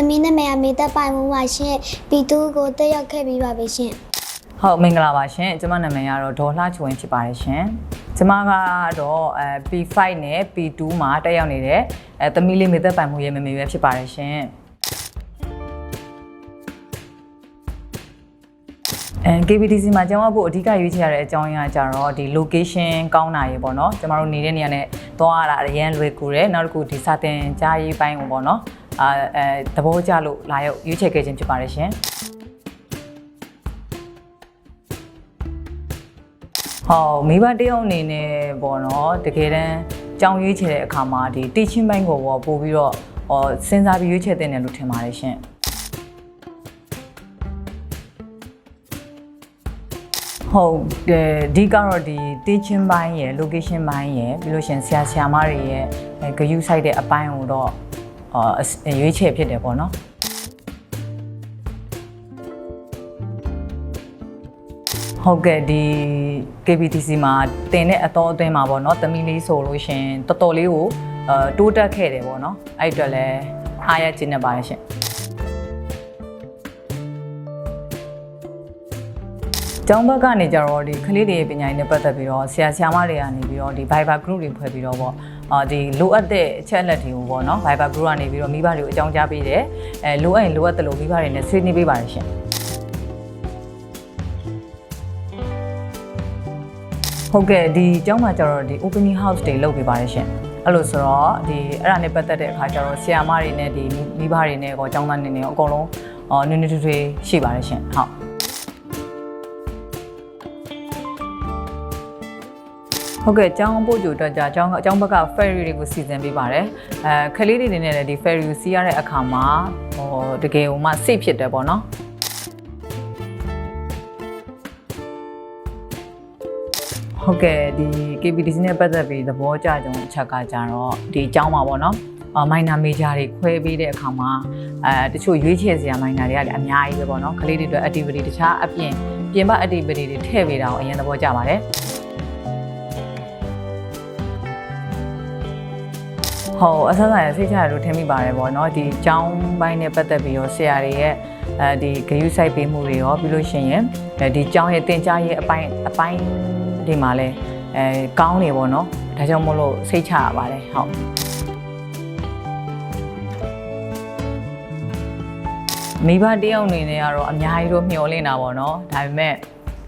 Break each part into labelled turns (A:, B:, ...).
A: သမီးနာမည်ကမေသက်ပိုင်မှုပါရှင်ပီတူကိုတက်ရောက်ခဲ့ပြီးပါပြီရှင်
B: ဟုတ်မင်္ဂလာပါရှင်ကျမနာမည်ကတော့ဒေါ်လှချွင်ဖြစ်ပါတယ်ရှင်ကျမကတော့အဲ P5 နဲ့ P2 မှာတက်ရောက်နေတဲ့အဲသမီးလေးမေသက်ပိုင်မှုရဲ့မမေပဲဖြစ်ပါတယ်ရှင်အဲ KBTC မှာကျောင်းအဖို့အဓိကရွေးချယ်ရတဲ့အကြောင်းအရာကြတော့ဒီ location ကောင်းတာရေပေါ့နော်ကျမတို့နေတဲ့နေရာနဲ့သွားရတာအရင်လွယ်ကူတယ်နောက်တစ်ခုဒီစာတင်ကြားရေးပိုင်းကိုပေါ့နော် အာအဲသဘောကျလို့လာရောက်ရွေးချယ်ခဲ့ခြင်းဖြစ်ပါတယ်ရှင်ဟောမိဘတယောက်အနေနဲ့ပေါ့နော်တကယ်တမ်းကြောင်းရွေးချယ်တဲ့အခါမှာဒီ teaching ဘိုင်းကိုပေါ့ပို့ပြီးတော့ဟောစဉ်းစားပြီးရွေးချယ်တဲ့တယ်လို့ထင်ပါတယ်ရှင်ဟုတ်တယ်အဓိကတော့ဒီ teaching ဘိုင်းရယ် location ဘိုင်းရယ်ပြီးလို့ရှရင်ဆရာဆရာမတွေရဲ့ဂရုစိုက်တဲ့အပိုင်းကိုတော့အော် ရွေးချယ်ဖြစ်တယ်ပေါ့နော်ဟုတ်ကဲ့ဒီ KBTC မှာတင်တဲ့အတော်အသွင်းမှာပေါ့နော်တမီလေးဆိုလို့ရှင်တော်တော်လေးကိုအဲတိုးတက်ခဲ့တယ်ပေါ့နော်အဲ့အတွက်လည်းအားရကျင်းနေပါတယ်ရှင် ကျောင်းဘက်ကနေကြတော့ဒီကလေးတွေရဲ့ပညာရေးနဲ့ပတ်သက်ပြီးတော့ဆရာဆရာမတွေကနေပြီးတော့ဒီ Viber group တွေဖွဲ့ပြီးတော့ပေါ့အာဒီလိုအပ်တဲ့အချက်အလက်တွေကိုပေါ့နော် Viber group ကနေပြီးတော့မိဘတွေကိုအကြောင်းကြားပေးတယ်အဲလိုအပ်ရင်လိုအပ်တယ်လို့မိဘတွေနဲ့ဆွေးနွေးပေးပါတယ်ရှင်ဟုတ်ကဲ့ဒီအကြောင်းမှာကျတော့ဒီ opening house တွေလုပ်ပေးပါတယ်ရှင်အဲ့လိုဆိုတော့ဒီအဲ့ဒါနဲ့ပတ်သက်တဲ့အခါကျတော့ဆရာမတွေနဲ့ဒီမိဘတွေနဲ့ကောအကြောင်းသားနေနေရောအကုန်လုံးအော်နည်းနည်းထွေးထွေးရှိပါတယ်ရှင်ဟုတ် ဟုတ်ကဲ့ကျောင်းပို့ကြိုအတွက်ကြာကျောင်းအကျောင်းဘက်က ferry တွေကိုစီစဉ်ပေးပါတယ်အဲခလေးတွေနေနဲ့လည်းဒီ ferry ကိုစီးရတဲ့အခါမှာဟိုတကယ်ဟိုမှ safe ဖြစ်တယ်ပေါ့နော်ဟုတ်ကဲ့ဒီ KBTC နဲ့ပတ်သက်ပြီးသဘောကျကြုံအချက်ကကြတော့ဒီအကြောင်းပါပေါ့နော်အမိုင်နာမေဂျာတွေခွဲပေးတဲ့အခါမှာအဲတချို့ရွေးချယ်စရာမိုင်နာတွေကလည်းအများကြီးပဲပေါ့နော်ကလေးတွေအတွက် activity တခြားအပြင်ပြင်ပ activity တွေထည့်ပေးတာကိုအရင်သဘောကျပါတယ် ဟောအဆန်းဆိုင်ရစိတ်ချရလို့ထင်မိပါတယ်ပေါ့နော်ဒီចောင်းပိုင်းနဲ့ပတ်သက်ပြီးတော့ဆရာတွေရဲ့အဲဒီဂရုစိုက်ပေးမှုတွေရောပြီးလို့ရှိရင်အဲဒီចောင်းရဲ့တင် जा ရဲ့အပိုင်းအပိုင်းဒီမှာလဲအဲကောင်းနေပေါ့နော်ဒါကြောင့်မို့လို့စိတ်ချရပါတယ်ဟုတ်မိဘတယောက်အနေနဲ့ကတော့အများကြီးတော့မျှော်လင့်တာပေါ့နော်ဒါပေမဲ့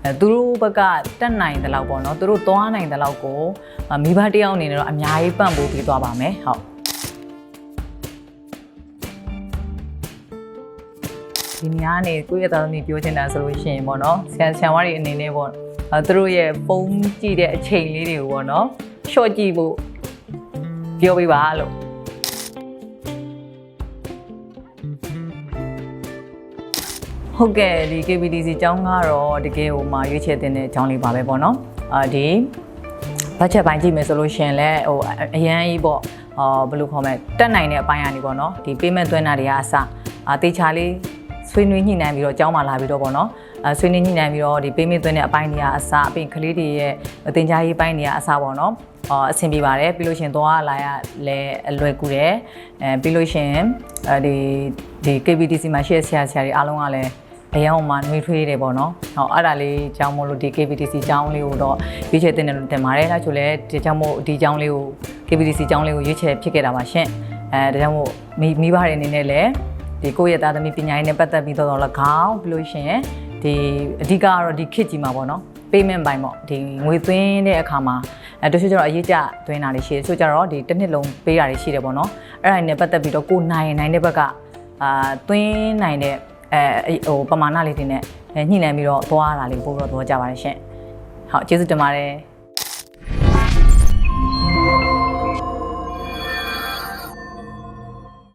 B: အဲသူတို့ဘက်ကတက်နိုင်တဲ့လောက်ပေါ့နော်သူတို့သွားနိုင်တဲ့လောက်ကိုအ မိဘတယောက်အနေနဲ့တော့အများကြီးပံ့ပိုးပေးသွားပါမယ်ဟုတ်ဒီနေရာကနေကိုယ့်ရဲ့သားသမီးပြောချင်တာဆိုလို့ရှိရင်ပေါ့နော်ဆရာဆရာမတွေအနေနဲ့ပေါ့အဲသူတို့ရဲ့ပုံကြည့်တဲ့အချိန်လေးတွေကိုပေါ့နော်ရှော့ကြည့်ဖို့ပြောပေးပါလို့ဟုတ်ကဲ့ဒီ KBDC အကြောင်းကတော့တကယ်ဟိုမှာရွေးချယ်တင်တဲ့အကြောင်းလေးပါပဲပေါ့နော်အာဒီ ဘတ်ဂျက်ပိုင်းကြည့်မယ်ဆိုလို့ရှရင်လဲဟိုအရန်ကြီးပေါ့အာဘယ်လိုခေါ်မလဲတက်နိုင်တဲ့အပိုင်းကနေပေါ့နော်ဒီ payment သွင်းတာတွေကအစအာတေချာလေးဆွေးနွေးညှိနှိုင်းပြီးတော့အကြောင်းမှလာပြီးတော့ပေါ့နော်အဲဆွေးနွေးညှိနှိုင်းပြီးတော့ဒီ payment သွင်းတဲ့အပိုင်းတွေကအစအပြင်ကလေးတွေရဲ့တင် जा ရေးပိုင်းတွေကအစပေါ့နော်အော်အဆင်ပြေပါတယ်ပြီးလို့ရှရင်သွားလာရလဲအလွယ်ကူတယ်အဲပြီးလို့ရှရင်အဲဒီဒီ KBTC မှာရှိတဲ့ဆရာဆရာတွေအားလုံးကလည်း အရင်ကမှနှွေးထွေးတယ်ပေါ့နော်။ဟောအဲ့ဒါလေးကြောင်းမို့လို့ဒီ KBTC ကြောင်းလေးကိုတော့ရွေးချယ်တင်တယ်လို့တင်ပါတယ်။ဒါချို့လဲဒီကြောင်းမို့ဒီကြောင်းလေးကို KBTC ကြောင်းလေးကိုရွေးချယ်ဖြစ်ခဲ့တာပါရှင်။အဲဒါကြောင့်မို့မိမိဘတွေအနေနဲ့လည်းဒီကိုယ့်ရဲ့သားသမီးပညာရေးနဲ့ပတ်သက်ပြီးတော့တော့၎င်းပြီးလို့ရှိရင်ဒီအဓိကကတော့ဒီ kit ကြီးမှာပေါ့နော် payment ပိုင်းပေါ့ဒီငွေသွင်းတဲ့အခါမှာအဲတချို့ကျတော့အရေးကြသွင်းတာတွေရှိတယ်တချို့ကျတော့ဒီတစ်နှစ်လုံးပေးတာတွေရှိတယ်ပေါ့နော်အဲ့ဒါနဲ့ပတ်သက်ပြီးတော့ကိုနိုင်နိုင်တဲ့ဘက်ကအာသွင်းနိုင်တဲ့ အဲဟိုပမာဏလေးတွေနဲ့ညှိနှိုင်းပြီးတော့သွားတာလေးပို့ပြီးတော့သွားကြပါတယ်ရှင်ဟုတ်ကျေးဇူးတင်ပါတယ်